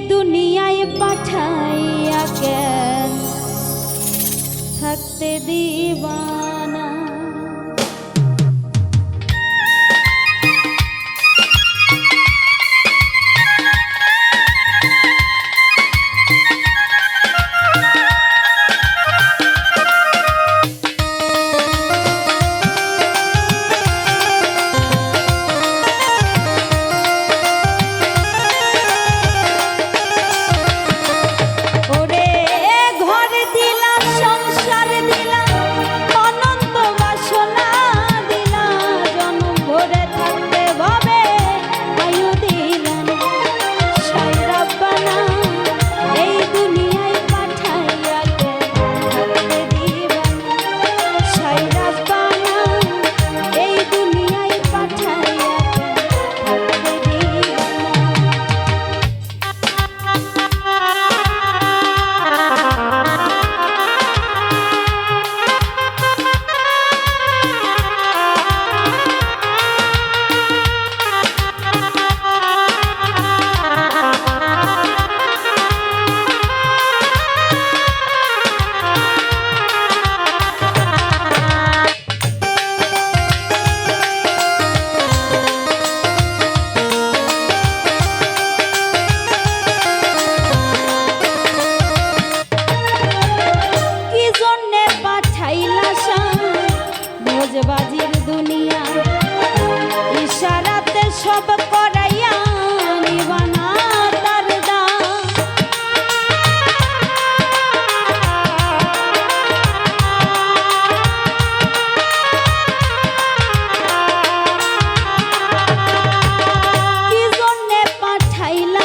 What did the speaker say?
দুনিয়ায় পাঠাইয়া কেন? থাকতে দিবানা সব করাইয়া নিবানা তার কি জন্যে পাঠাইলা